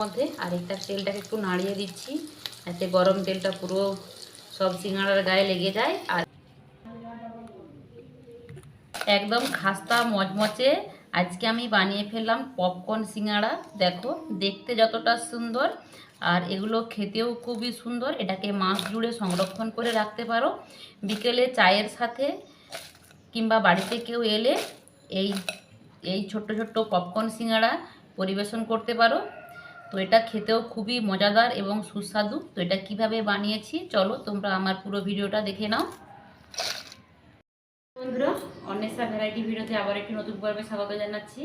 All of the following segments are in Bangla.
মধ্যে, আর একটা তেলটাকে একটু নাড়িয়ে দিচ্ছি। যাতে গরম তেলটা পুরো সব সিঙ্গাড়ার গায়ে লেগে যায়। আর একদম খাস্তা মচমচে আজকে আমি বানিয়ে ফেললাম পপকর্ন সিঙ্গাড়া দেখো, দেখতে যতটা সুন্দর। আর এগুলো খেতেও খুবই সুন্দর। এটাকে মাছ জুড়ে সংরক্ষণ করে রাখতে পারো। বিকেলে চায়ের সাথে কিংবা বাড়িতে কেউ এলে এই এই ছোট্ট ছোট্ট পপকর্ন সিঙ্গাড়া পরিবেশন করতে পারো। তো এটা খেতেও খুবই মজাদার এবং সুস্বাদু। তো এটা কীভাবে বানিয়েছি? চলো তোমরা আমার পুরো ভিডিওটা দেখে নাও। বন্ধুরা, অন্বেষা ভ্যারাইটি ভিডিওতে আবার একটি নতুন পর্বে স্বাগত জানাচ্ছি।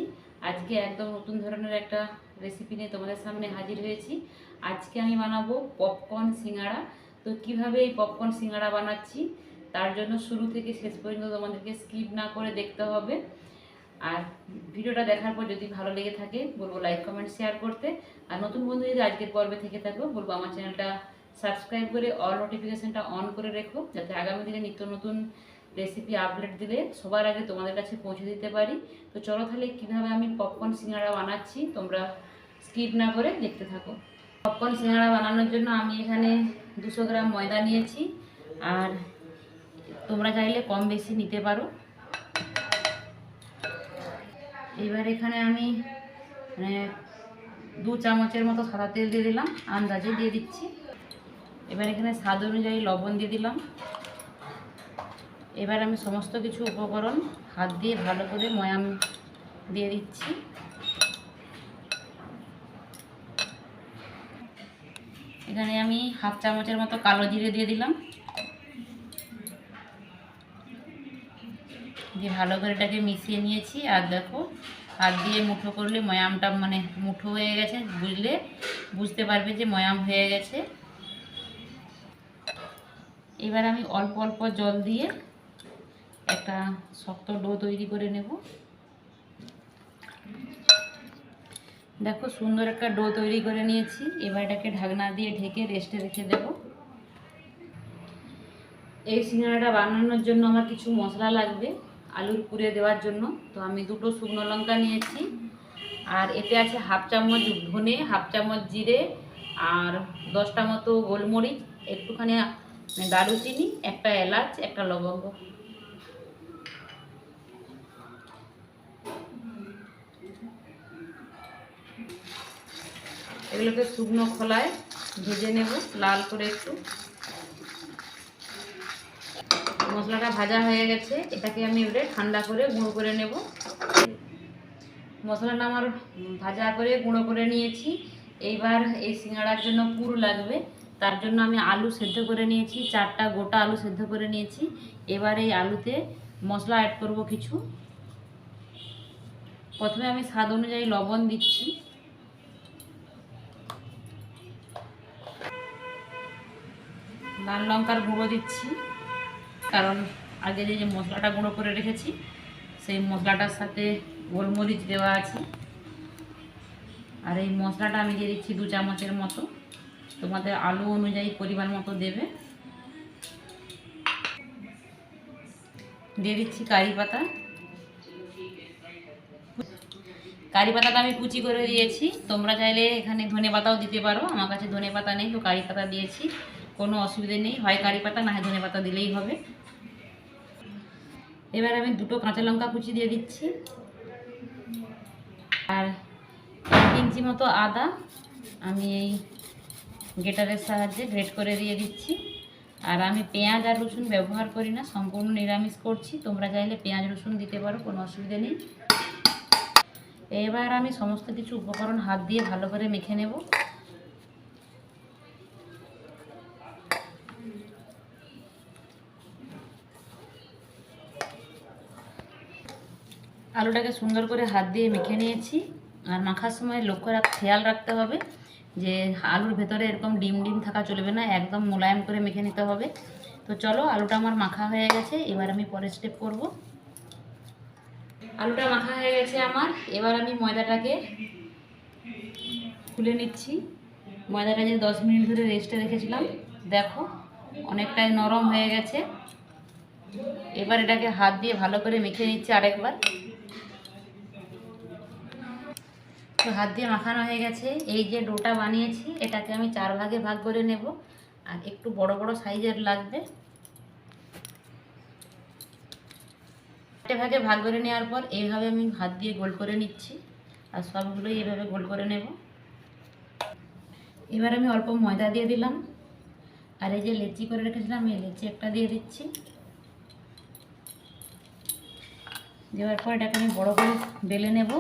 আজকে একদম নতুন ধরনের একটা রেসিপি নিয়ে তোমাদের সামনে হাজির হয়েছি। আজকে আমি বানাবো পপকর্ন সিঙ্গাড়া। তো কীভাবে এই পপকর্ন সিঙ্গাড়া বানাচ্ছি, তার জন্য শুরু থেকে শেষ পর্যন্ত তোমাদেরকে স্কিপ না করে দেখতে হবে। আর ভিডিওটা দেখার পর যদি ভালো লেগে থাকে, বলব লাইক কমেন্ট শেয়ার করতে। আর নতুন বন্ধু যদি আজকের পর্বে থেকে থাকো, বলব আমার চ্যানেলটা সাবস্ক্রাইব করে অল নোটিফিকেশনটা অন করে রেখো, যাতে আগামী দিনে নিত্য নতুন রেসিপি আপডেট দিলে সবার আগে তোমাদের কাছে পৌঁছে দিতে পারি। তো চলো তাহলে কীভাবে আমি পপকর্ন সিঙ্গাড়া বানাচ্ছি, তোমরা স্কিপ না করে দেখতে থাকো। পপকর্ন সিঙ্গাড়া বানানোর জন্য আমি এখানে দুশো গ্রাম ময়দা নিয়েছি, আর তোমরা চাইলে কম বেশি নিতে পারো। এবার এখানে আমি মানে দু চামচের মতো সাদা তেল দিয়ে দিলাম, আন্দাজে দিয়ে দিচ্ছি। এবার এখানে স্বাদ অনুযায়ী লবণ দিয়ে দিলাম। এবার আমি সমস্ত কিছু উপকরণ হাত দিয়ে ভালো করে ময়াম দিয়ে দিচ্ছি। এখানে আমি হাফ চামচের মতো কালো জিরে দিয়ে দিলাম। দিয়ে ভালো করে এটাকে মিশিয়ে নিয়েছি, আর দেখো হাত দিয়ে মুঠো করলে ময়ামটা মানে মুঠো হয়ে গেছে, বুঝলে? বুঝতে পারবে যে ময়াম হয়ে গেছে। এবার আমি অল্প অল্প জল দিয়ে একটা শক্ত ডো তৈরি করে নেব। দেখো সুন্দর একটা ডো তৈরি করে নিয়েছি, এবার এটাকে ঢাকনা দিয়ে ঢেকে রেস্টে রেখে দেব। এই সিঙ্গাড়াটা বানানোর জন্য আমার কিছু মশলা লাগবে। আলুর পুরে দেওয়ার জন্য। তো আমি দুটো শুকনো লঙ্কা নিয়েছি। আর এতে আছে হাফ চামচ ধনে, হাফ চামচ জিরে আর দশটা মতো গোলমরিচ, একটুখানি দারুচিনি, একটা এলাচ, একটা লবঙ্গ। এগুলোকে শুকনো খোলায় ভেজে নেব, লাল করে একটু। মশলাটা ভাজা হয়ে গেছে, এটাকে আমি এবারে ঠান্ডা করে গুঁড়ো করে নেব। মশলাটা আমার ভাজা করে গুঁড়ো করে নিয়েছি। এইবার এই সিঙ্গাড়ার জন্য পুর লাগবে, তার জন্য আমি আলু সেদ্ধ করে নিয়েছি, চারটা গোটা আলু সেদ্ধ করে নিয়েছি। এবার এই আলুতে মশলা অ্যাড করব কিছু। প্রথমে আমি স্বাদ অনুযায়ী লবণ দিচ্ছি। লাল লঙ্কার গুঁড়ো দিচ্ছি। কারণ আগে যে যে মশলাটা গুঁড়ো করে রেখেছি, সেই মশলাটার সাথে গোলমরিচ দেওয়া আছে। আর এই মশলাটা আমি দিয়ে দিচ্ছি দু চামচের মতো। তোমাদের আলু অনুযায়ী পরিমাণ মতো দেবে। দিয়ে দিচ্ছি কারি পাতা। কারি পাতাটা আমি কুচি করে দিয়েছি। তোমরা চাইলে এখানে ধনে পাতাও দিতে পারো। আমার কাছে ধনে পাতা নেই, তো কারি পাতা দিয়েছি। কোনো অসুবিধে নেই। হয় কারি পাতা, না হয় ধনে পাতা দিলেই হবে। এবার আমি দুটো কাঁচা লঙ্কা কুচি দিয়ে দিচ্ছি। আর এক ইঞ্চি মতো আদা আমি এই গেটারের সাহায্যে গ্রেট করে দিয়ে দিচ্ছি। আর আমি পেঁয়াজ আর রসুন ব্যবহার করি না, সম্পূর্ণ নিরামিষ করছি। তোমরা চাইলে পেঁয়াজ, রসুন দিতে পারো, কোনো অসুবিধা নেই। এবার আমি সমস্ত কিছু উপকরণ হাত দিয়ে ভালো করে মেখে নেব। আলুটাকে সুন্দর করে হাত দিয়ে মেখে নিয়েছি। আর মাখার সময় লক্ষ্য রাখ, খেয়াল রাখতে হবে যে আলুর ভেতরে এরকম ডিম ডিম থাকা চলবে না, একদম মোলায়েম করে মেখে নিতে হবে। তো চলো, আলুটা আমার মাখা হয়ে গেছে, এবার আমি পরের স্টেপ করব। আলুটা মাখা হয়ে গেছে আমার, এবার আমি ময়দাটাকে খুলে নিচ্ছি। ময়দাটা যে দশ মিনিট ধরে রেস্টে রেখেছিলাম, দেখো অনেকটাই নরম হয়ে গেছে। এবার এটাকে হাত দিয়ে ভালো করে মেখে নিচ্ছি আরেকবার। তো হাত দিয়ে মাখানো হয়ে গেছে। এই যে ডোটা বানিয়েছি, এটাকে আমি চার ভাগে ভাগ করে নেব। আর একটু বড় বড় সাইজের লাগবে। ভাগে ভাগ করে নেওয়ার পর এইভাবে আমি হাত দিয়ে গোল করে নিচ্ছি। আর সবগুলোই এইভাবে গোল করে নেব। এবার আমি অল্প ময়দা দিয়ে দিলাম। আর এই যে লেচি করে রেখেছিলাম, এই লেচি একটা দিয়ে দিচ্ছি। দেওয়ার পর এটাকে আমি বড় করে বেলে নেব।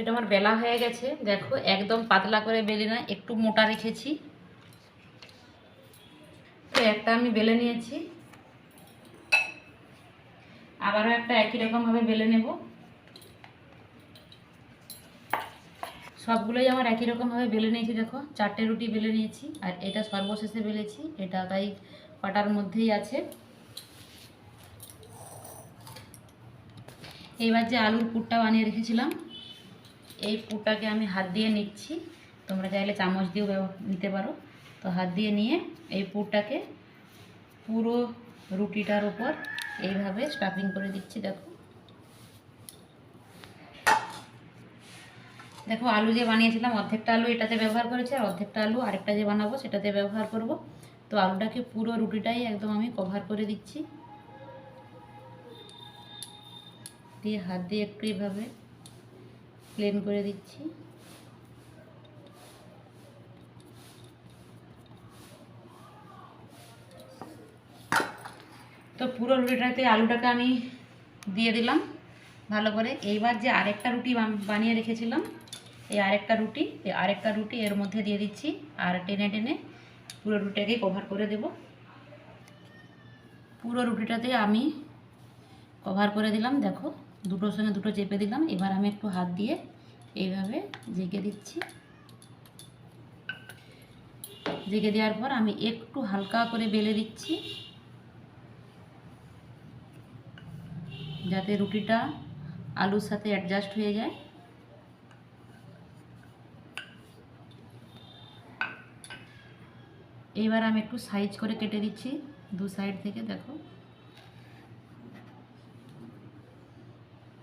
এটা আমার বেলা হয়ে গেছে। দেখো, একদম পাতলা করে বেলি না, একটু মোটা রেখেছি। তো একটা আমি বেলে নিয়েছি। আবারও একটা একই রকমভাবে বেলে নেব। সবগুলোই আমার একই রকমভাবে বেলে নিয়েছি, দেখো। চারটে রুটি বেলে নিয়েছি, আর এটা সর্বশেষে বেলেছি। এটা তাই পাটার মধ্যেই আছে। এইবার যে আলুর পুরটা বানিয়ে রেখেছিলাম এই পুরটাকে আমি হাত দিয়ে নিচ্ছি। তোমরা চাইলে চামচ দিয়েও নিতে পারো। তো হাত দিয়ে নিয়ে এই পুরটাকে পুরো রুটিটার উপর এইভাবে স্টাফিং করে দিচ্ছি, দেখো। দেখো, আলু যে বানিয়েছিলাম, অর্ধেকটা আলু এটাতে ব্যবহার করেছি, আর অর্ধেকটা আলু আরেকটা যে বানাবো, সেটাতে ব্যবহার করব। তো আলুটাকে পুরো রুটিটাই একদম আমি কভার করে দিচ্ছি। দিয়ে হাত দিয়ে একটু এইভাবে প্লেন করে দিচ্ছি। তো পুরো রুটিটাতে আলুটাকে আমি দিয়ে দিলাম ভালো করে। এইবার যে আরেকটা রুটি বান- বানিয়ে রেখেছিলাম, এই আরেকটা রুটি, এই আরেকটা রুটি এর মধ্যে দিয়ে দিচ্ছি আর টেনে টেনে পুরো রুটিটাকে কভার করে দেব। পুরো রুটিটাতে আমি কভার করে দিলাম, দেখো, দুটোর সঙ্গে দুটো চেপে দিলাম। এবার আমি একটু হাত দিয়ে এইভাবে জেগে দিচ্ছি। জেগে দেওয়ার পর আমি একটু হালকা করে বেলে দিচ্ছি। যাতে রুটিটা আলুর সাথে অ্যাডজাস্ট হয়ে যায়। এবার আমি একটু সাইজ করে কেটে দিচ্ছি দু সাইড থেকে, দেখো।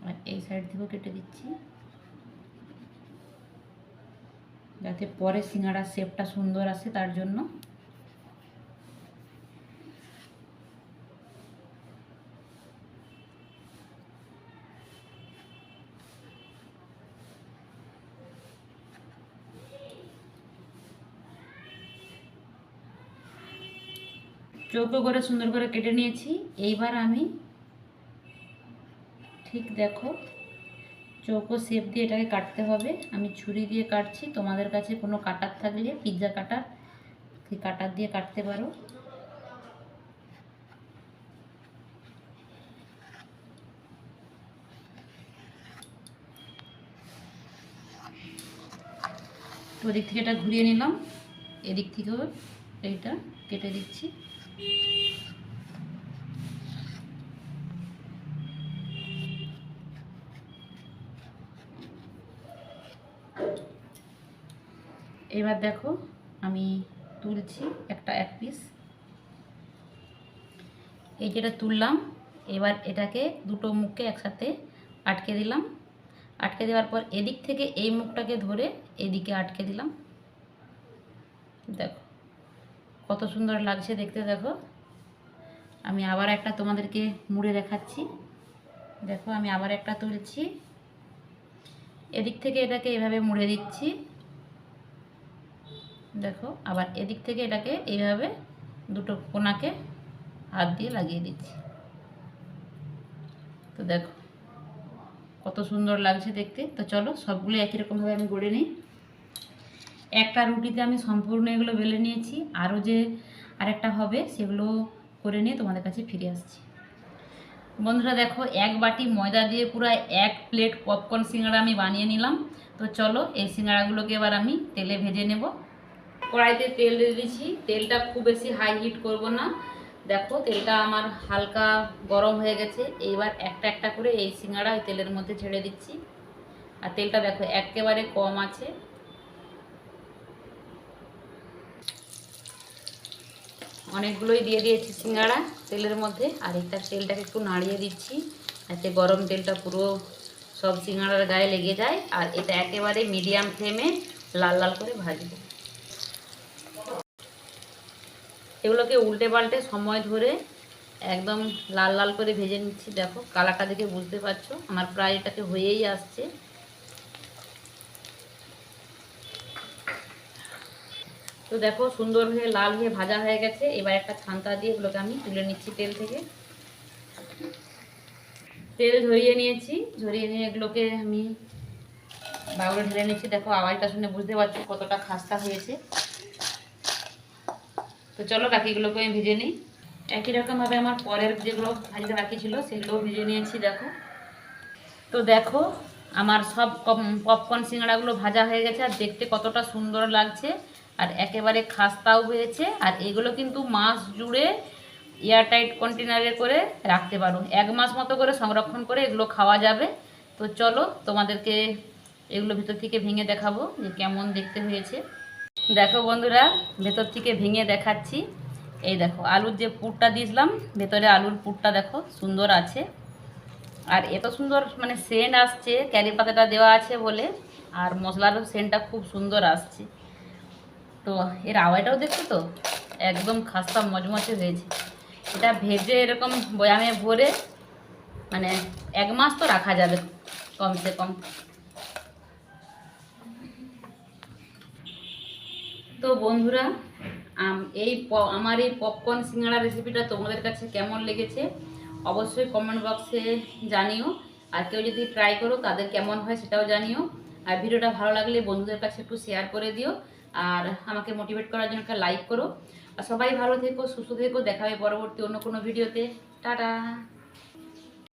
আর এই সাইড থেকেও কেটে দিচ্ছি। যাতে পরে সিঙ্গাড়ার শেপটা সুন্দর আসে তার জন্য। চৌকো করে সুন্দর করে কেটে নিয়েছি। এইবার আমি ঠিক দেখো চৌকো শেপ দিয়ে এটাকে কাটতে হবে। আমি ছুরি দিয়ে কাটছি। তোমাদের কাছে কোনো কাটার থাকলে পিৎজা কাটার সেই কাটার দিয়ে কাটতে পারো। ওদিক থেকে এটা ঘুরিয়ে নিলাম। এদিক থেকেও এইটা কেটে দিচ্ছি। এবার দেখো আমি তুলছি একটা এক পিস এই যেটা তুললাম, এবার এটাকে দুটো মুখকে একসাথে আটকে দিলাম। আটকে দেওয়ার পর এদিক থেকে এই মুখটাকে ধরে এদিকে আটকে দিলাম। দেখো, কত সুন্দর লাগছে দেখতে, দেখো। আমি আবার একটা তোমাদেরকে মুড়ে দেখাচ্ছি। দেখো, আমি আবার একটা তুলছি। এদিক থেকে এটাকে এভাবে মুড়ে দিচ্ছি। দেখো, আবার এদিক থেকে এটাকে এইভাবে দুটো কোনাকে হাত দিয়ে লাগিয়ে দিচ্ছি। তো দেখো, কত সুন্দর লাগছে দেখতে। তো চলো, সবগুলো একই রকমভাবে আমি গড়ে নিই। একটা রুটিতে আমি সম্পূর্ণ এগুলো বেলে নিয়েছি। আরও যে আরেকটা হবে, সেগুলো করে নিয়ে তোমাদের কাছে ফিরে আসছি। বন্ধুরা দেখো, এক বাটি ময়দা দিয়ে পুরো এক প্লেট পপকর্ন সিঙ্গাড়া আমি বানিয়ে নিলাম। তো চলো, এই সিঙ্গাড়াগুলোকে এবার আমি তেলে ভেজে নেব। কড়াইতে তেল দিয়ে দিয়েছি তেলটা খুব বেশি হাই হিট করব না। দেখো, তেলটা আমার হালকা গরম হয়ে গেছে। এইবার একটা একটা করে এই সিঙ্গাড়া তেলের মধ্যে ছেড়ে দিচ্ছি। আর তেলটা দেখো, একেবারে কম আছে। অনেকগুলোই দিয়ে দিয়েছি সিঙ্গাড়া তেলের মধ্যে। আর এটা তেলটাকে একটু নাড়িয়ে দিচ্ছি। যাতে গরম তেলটা পুরো সব সিঙ্গাড়ার গায়ে লেগে যায়। আর এটা একেবারে মিডিয়াম ফ্লেমে লাল লাল করে ভাজবো। এগুলোকে উল্টে পাল্টে সময় ধরে একদম লাল লাল করে ভেজে নিচ্ছি। দেখো, কালারটা দেখে বুঝতে পারছ? আমার প্রায় এটাকে হয়েই আসছে। তো দেখো, সুন্দর হয়ে, লাল হয়ে ভাজা হয়ে গেছে। এবার একটা ছান্তা দিয়ে এগুলোকে আমি তুলে নিচ্ছি তেল থেকে। তেল ঝরিয়ে নিয়েছি। ঝরিয়ে নিয়ে এগুলোকে আমি বাউলে ঢেলে নিচ্ছি। দেখো, আওয়াজটা শুনে বুঝতে পারছ কতটা খাস্তা হয়েছে। তো চলো বাকিগুলোকে আমি ভেজে নিই। একই রকমভাবে আমার পরের যেগুলো ভাজতে বাকি ছিল, সেগুলোও ভেজে নিয়েছি, দেখো। তো দেখো, আমার সব পপকর্ন সিঙ্গাড়াগুলো ভাজা হয়ে গেছে, আর দেখতে কতটা সুন্দর লাগছে, আর একেবারে খাস্তাও হয়েছে, আর এগুলো কিন্তু মাস জুড়ে এয়ারটাইট কন্টেনারে করে রাখতে পারো। এক মাস মতো করে সংরক্ষণ করে এগুলো খাওয়া যাবে। তো চলো তোমাদেরকে এগুলো ভিতর থেকে ভেঙে দেখাবো যে কেমন দেখতে হয়েছে। দেখো বন্ধুরা, ভেতর থেকে ভেঙে দেখাচ্ছি। এই দেখো, আলুর যে পুরটা দিয়েছিলাম, ভেতরে আলুর পুরটা দেখো, সুন্দর আছে। আর এত সুন্দর মানে সেন্ট আসছে, ক্যারি পাতাটা দেওয়া আছে বলে, আর মশলারও সেন্টটা খুব সুন্দর আসছে। তো এর আওয়াজটাও দেখছ তো? একদম খাস্তা মজমচে হয়েছে। এটা ভেজে এরকম বয়ামে ভরে মানে এক মাস তো রাখা যাবে কমসে কম। তো বন্ধুরা এই আমার এই পপকর্ন সিঙ্গাড়া রেসিপিটা তোমাদের কাছে কেমন লেগেছে অবশ্যই কমেন্ট বক্সে জানিও। আর কেউ যদি ট্রাই করো, তাদের কেমন হয় সেটাও জানিও। আর ভিডিওটা ভালো লাগলে বন্ধুদের কাছে একটু শেয়ার করে দিও। আর আমাকে মোটিভেট করার জন্য একটা লাইক করো। আর সবাই ভালো থেকো, সুস্থ থেকো, দেখা হবে পরবর্তী অন্য কোনো ভিডিওতে টাটা!